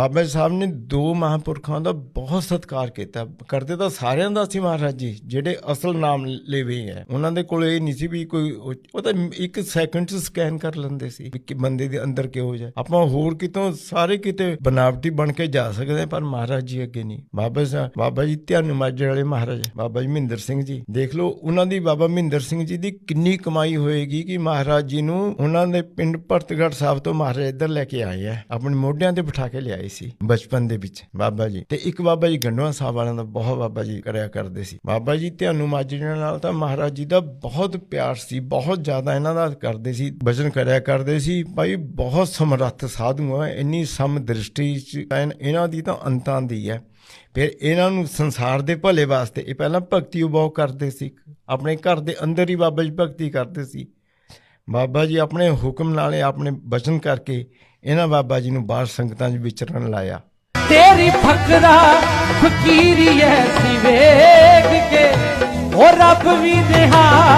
ਬਾਬਾ ਜੀ ਸਾਹਿਬ ਨੇ ਦੋ ਮਹਾਂਪੁਰਖਾਂ ਦਾ ਬਹੁਤ ਸਤਿਕਾਰ ਕੀਤਾ। ਕਰਦੇ ਤਾਂ ਸਾਰਿਆਂ ਦਾ ਸੀ ਮਹਾਰਾਜ ਜੀ ਜਿਹੜੇ ਅਸਲ ਨਾਮ ਲੈਵੇ ਹੈ ਉਹਨਾਂ ਦੇ ਕੋਲ ਇਹ ਨਹੀਂ ਸੀ ਵੀ ਕੋਈ ਉਹ ਤਾਂ ਇੱਕ ਸੈਕਿੰਡ ਚ ਸਕੈਨ ਕਰ ਲੈਂਦੇ ਸੀ ਵੀ ਕਿ ਬੰਦੇ ਦੇ ਅੰਦਰ ਕਿਹੋ ਜਿਹਾ। ਆਪਾਂ ਹੋਰ ਕਿਤੋਂ ਸਾਰੇ ਕਿਤੇ ਬਨਾਵਟੀ ਬਣ ਕੇ ਜਾ ਸਕਦੇ ਹਾਂ, ਪਰ ਮਹਾਰਾਜ ਜੀ ਅੱਗੇ ਨਹੀਂ। ਬਾਬਾ ਸਾਹਿਬ ਬਾਬਾ ਜੀ ਧਿਆਨ ਮਾਜੇ ਵਾਲੇ ਮਹਾਰਾਜ ਬਾਬਾ ਜੀ ਮਹਿੰਦਰ ਸਿੰਘ ਜੀ। ਦੇਖ ਲਓ ਉਹਨਾਂ ਦੀ ਬਾਬਾ ਮਹਿੰਦਰ ਸਿੰਘ ਜੀ ਦੀ ਕਿੰਨੀ ਕਮਾਈ ਹੋਏਗੀ ਕਿ ਮਹਾਰਾਜ ਜੀ ਨੂੰ ਉਹਨਾਂ ਦੇ ਪਿੰਡ ਭਰਤਗੜ੍ਹ ਸਾਹਿਬ ਤੋਂ ਮਹਾਰਾਜ ਇੱਧਰ ਲੈ ਕੇ ਆਏ ਆ। ਆਪਣੇ ਮੋਢਿਆਂ ਤੇ ਬਿਠਾ ਕੇ ਲਿਆਏ ਸੀ। ਬਚਪਨ ਦੇ ਵਿੱਚ ਬਾਬਾ ਜੀ। ਤੇ ਇੱਕ ਬਾਬਾ ਜੀ ਗੰਡਵਾ ਸਾਹਿਬ ਵਾਲਿਆਂ ਦਾ ਬਹੁਤ ਬਾਬਾ ਜੀ ਕਰਿਆ ਕਰਦੇ ਸੀ। ਬਾਬਾ ਜੀ ਧਿਆਨੂ ਮਾਜਰੇ ਨਾਲ ਤਾਂ ਮਹਾਰਾਜ ਜੀ ਦਾ ਬਹੁਤ ਪਿਆਰ ਸੀ। ਬਹੁਤ ਜ਼ਿਆਦਾ ਇਹਨਾਂ ਦਾ ਕਰਦੇ ਸੀ। ਵਚਨ ਕਰਿਆ ਕਰਦੇ ਸੀ। ਭਾਈ ਬਹੁਤ ਸਮਰੱਥ ਸਾਧੂ ਆ। ਇੰਨੀ ਸਮ ਦ੍ਰਿਸ਼ਟੀ ਚ ਇਹਨਾਂ ਦੀ ਤਾਂ ਅੰਤਾਂ ਦੀ ਹੈ। ਫਿਰ ਇਹਨਾਂ ਨੂੰ ਸੰਸਾਰ ਦੇ ਭਲੇ ਵਾਸਤੇ ਇਹ ਪਹਿਲਾਂ ਭਗਤੀ ਬਹੁਤ ਕਰਦੇ ਸੀ। ਆਪਣੇ ਘਰ ਦੇ ਅੰਦਰ ਹੀ ਬਾਬਾ ਜੀ ਭਗਤੀ ਕਰਦੇ ਸੀ। ਬਾਬਾ ਜੀ ਆਪਣੇ ਹੁਕਮ ਨਾਲੇ ਆਪਣੇ ਬਚਨ ਕਰਕੇ ਇਹਨਾਂ ਬਾਬਾ ਜੀ ਨੂੰ ਬਾਹਰ ਸੰਗਤਾਂ 'ਚ ਵਿਚਰਨ ਲਾਇਆ। ਤੇਰੀ ਫਕਰਾ ਫਕੀਰੀ ਐਸੀ ਵੇਖ ਕੇ, ਉਹ ਰੱਬ ਵੀ ਨਿਹਾਲ